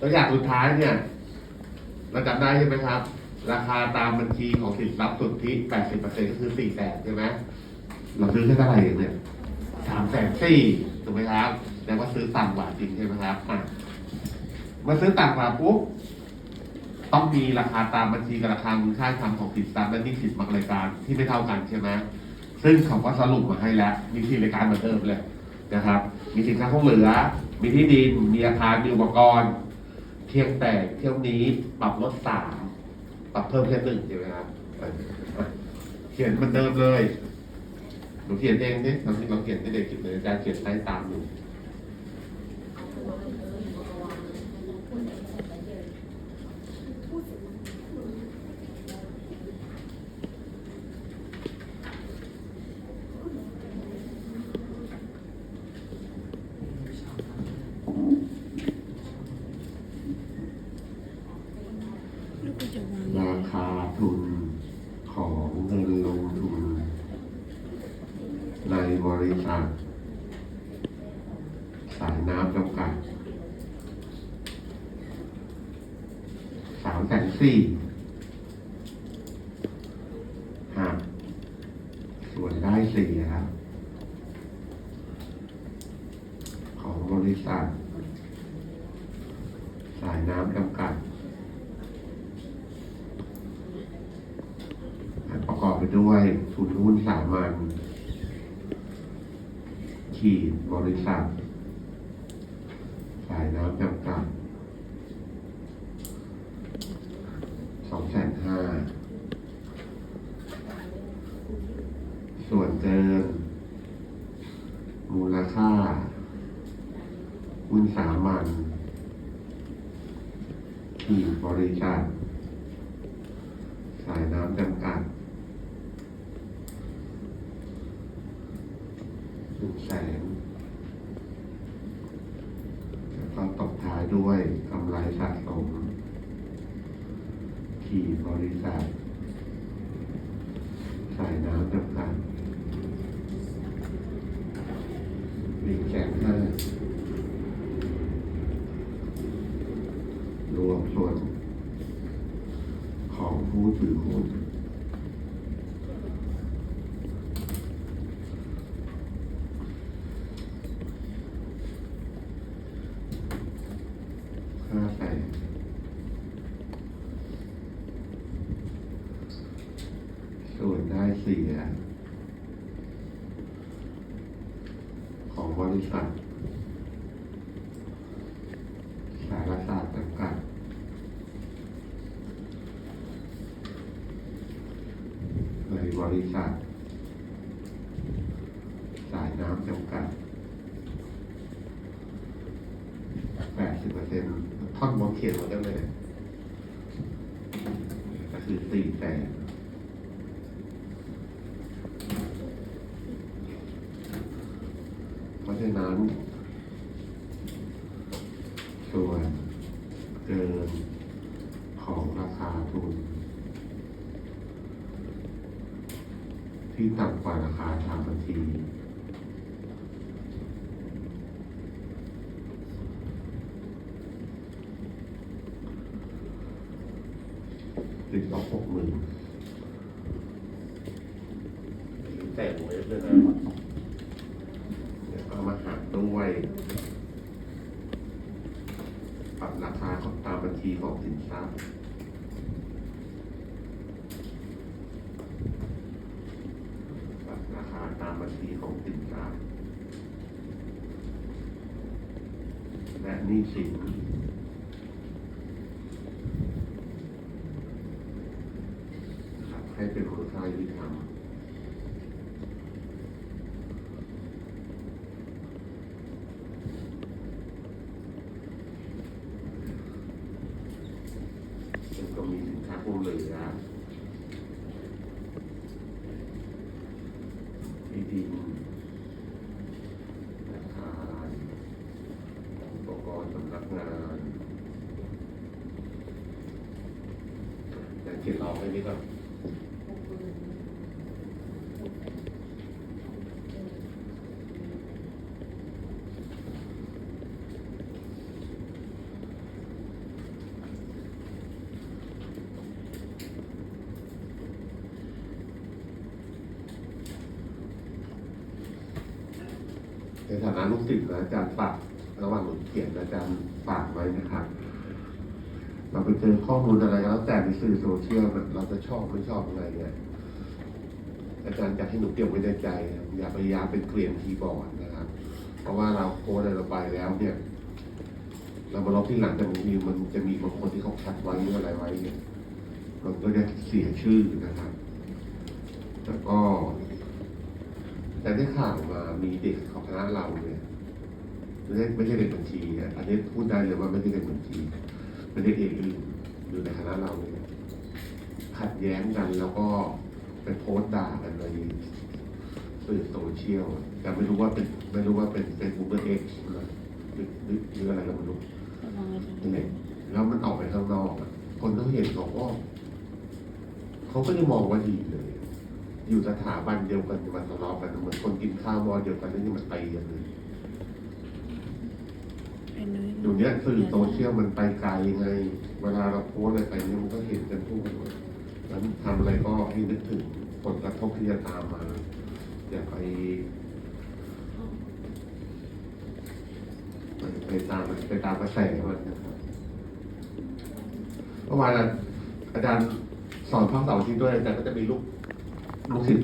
ตัวอย่างสุดท้ายเนี่ยเราจำได้ใช่ไหมครับ ราคาตามบัญชีของสินทรัพย์สุทธิ 80%ก็คือ 4 แสนใช่ไหมเราซื้อแค่เท่าไหร่เองเนี่ย3แสนสี่ถูกไหมครับแต่ว่าซื้อต่ำกว่าจริงใช่ไหมครับอะมาซื้อต่ำกว่าปุ๊บต้องมีราคาตามบัญชีกับราคามูลค่าทำของสินทรัพย์และนี้สินบางรายการที่ไม่เท่ากันใช่ไหมซึ่งเขาก็สรุปมาให้แล้ว มีสี่รายการเหมือนเดิมเลยนะครับ มีสินค้าคงเหลือ มีที่ดิน มีอาคาร มีอุปกรณ์ เพียงแต่เที่ยวนี้ปรับลดสามปรับเพิ่มแค่หนึ่งใช่ไหมครับเขียนเหมือนเดิมเลยหนูเขียนเองนี่ตอนที่เราเขียนที่เด็กเขียนเลยอาจารย์เขียนไล่ตามอยู่ ลูกก็จะวาง ราคาทุนของเงินลงทุน ในบริษัทสายน้ำจำกัดสามแสนสี่หากส่วนได้เสียของบริษัท สายน้ำจำกัด ประกอบไป ด้วยทุนหุ้นสามัญขีดบริษัท สายน้ำจำกัดสองแสนห้าส่วนเกินมูลค่าหุ้นสามัญขีดบริษัท สายน้ำจำกัดหนึ่ง แสนแล้วก็ตบท้ายด้วยกำไรสะสมขี่บริษัทสายน้ำจำกัดหนึ่งแสนห้ารวมส่วนของผู้ถือหุ้นห้าแสนส่วนได้ เสีย ของบริษัท สารศาสตร์จำกัดในบริษัท สายน้ำจำกัด 80เปอร์เซ็นต์ท่อนบนเขียนหมดได้เลย ก็คือสี่แสนเพ ราะฉะนั้น ส่วนเกินของราคาทุน ที่ต่ำกว่าราคาทางบัญชีติดลบหกหมื่นแต่งไว้ด้วยนะเดี๋ยวเอามาหัก ด้วย ปรับราคาของตามบัญชีของสินทรัพย์ปรับราคาตามบัญชีของสินค้าและหนี้สินครับให้เป็นมูลค่ายุติธรรมซึ่งก็ ผู้เหลือที่ดินอาคารอุปกรณ์สำนักงานแต่เขียนออกไปนี่ก็ ในฐานะลูกศิษย์นะอาจารย์ฝากระหว่างหนูเขียนอาจารย์ฝากไว้นะครับเราไปเจอข้อมูลอะไรก็แล้วแต่ในสื่อโซเชียลเราจะชอบไม่ชอบอะไรเนี่ยอาจารย์อยากให้หนูเก็บไว้ในใจนะอย่าพยายามเป็นเกลียนคีย์บอร์ดนะครับ เพราะว่าเราโพสอะไรเราไปแล้วเนี่ยเรามาลบที่หลังแต่บางทีมันจะมีบางคนที่เขาแคปไว้หรืออะไรไว้เนี่ยมันก็จะเสียชื่อนะครับแล้วก็ แต่ได้ข่าวมามีเด็กของคณะเราเนี่ยไม่ใช่ไม่ใช่เด็กบัญชีอะอันนี้พูดได้เลยว่าไม่ใช่เด็กบัญชีเป็นเด็กเอกอื่นอยู่ในคณะเราเนี่ยขัดแย้งกันแล้วก็ไปโพสต์ด่ากันในสื่อโซเชียลแต่ไม่รู้ว่าเป็นไม่รู้ว่าเป็นเป็นบูเบอร์เอ็กซ์หรือหรือหรือหรืออะไรก็ไม่รู้ระวังไว้นั่นแหละแล้วมันออกไปข้างนอกอะคนเขาเห็นเขาก็เขาก็จะมองว่าดีเลย อยู่สถาบันเดียวกันจะมาทะเลาะกันเหมือนคนกินข้าวมอเดียวกันแล้วนี่มันตีกันเลยเป็นนุ้ยอยู่เนี้ยสื่อโซเชียลมันไปไกลไง เวลาเราโพสอะไรไปเนี่ยมันก็เห็นกันทั่วหมดแล้วทำอะไรก็ให้นึกถึงผลกระทบที่จะตามมา อย่าไปไปไปตามมันไปตามกระแสมันนะครับเมื่อวานอะอาจารย์สอนภาคเสาร์อาที่ด้วยอาจารย์ก็จะมีลูกลูกศิษย์ no sé,